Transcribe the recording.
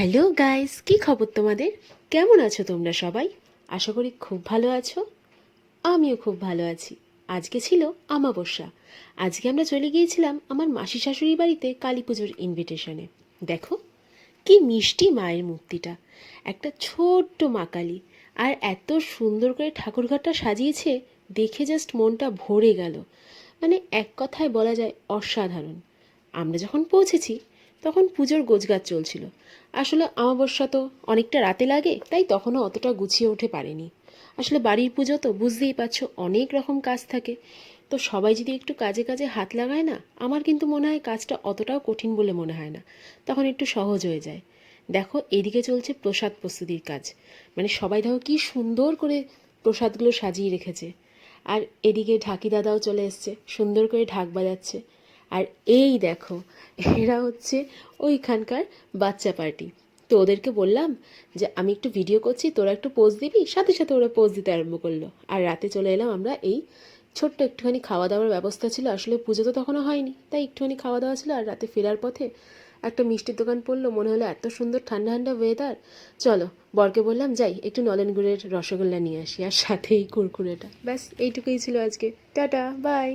Hello guys, কি খবর তোমাদের? কেমন আছো তোমরা সবাই? আশা করি খুব ভালো আছো। আমিও খুব ভালো আছি। আজকে ছিল আমাবস্যা। আজকে আমরা চলে গিয়েছিলাম আমার মাসি শাশুড়ি বাড়িতে কালী পুজোর ইনভিটেশনে দেখো, কি মিষ্টি মায়ের মূর্তিটা। একটা ছোট্ট মা কালী আর এত সুন্দর করে ঠাকুরঘরটা সাজিয়েছে, দেখে জাস্ট মনটা ভরে গেল। মানে এক কথায় বলা যায় অসাধারণ। আমরা যখন পৌঁছেছি তখন পুজোর গোছগাছ চলছিল। আসলে আমাবস্যা তো অনেকটা রাতে লাগে, তাই তখনও অতটা গুছিয়ে উঠে পারেনি। আসলে বাড়ির পুজো তো বুঝতেই পারছ, অনেক রকম কাজ থাকে। তো সবাই যদি একটু কাজে কাজে হাত লাগায় না, আমার কিন্তু মনে হয় কাজটা অতটাও কঠিন বলে মনে হয় না। তখন একটু সহজ হয়ে যায়। দেখো, এদিকে চলছে প্রসাদ প্রস্তুতির কাজ। মানে সবাই দেখো কি সুন্দর করে প্রসাদগুলো সাজিয়ে রেখেছে। আর এদিকে ঢাকি দাদাও চলে এসছে, সুন্দর করে ঢাক বাজাচ্ছে। আর এই দেখো, এরা হচ্ছে ওইখানকার বাচ্চা পার্টি। তো ওদেরকে বললাম যে, আমি একটু ভিডিও করছি, তোরা একটু পোজ দিবি? সাথে সাথে ওরা পোজ দিতে আরম্ভ করল। আর রাতে চলে এলাম আমরা এই ছোট্ট একটুখানি খাওয়া দাওয়ার ব্যবস্থা ছিল। আসলে পুজো তো তখনও হয়নি, তাই একটুখানি খাওয়া দাওয়া ছিল। আর রাতে ফেরার পথে একটা মিষ্টির দোকান পড়ল, মনে হলো এত সুন্দর ঠান্ডা ঠান্ডা ওয়েদার চলো, বরকে বললাম, যাই, একটু নলেন গুড়ের রসগোল্লা নিয়ে আসি। আর সাথে এই কুরকুরেটা। ব্যাস, এইটুকুই ছিল আজকে। Tata bye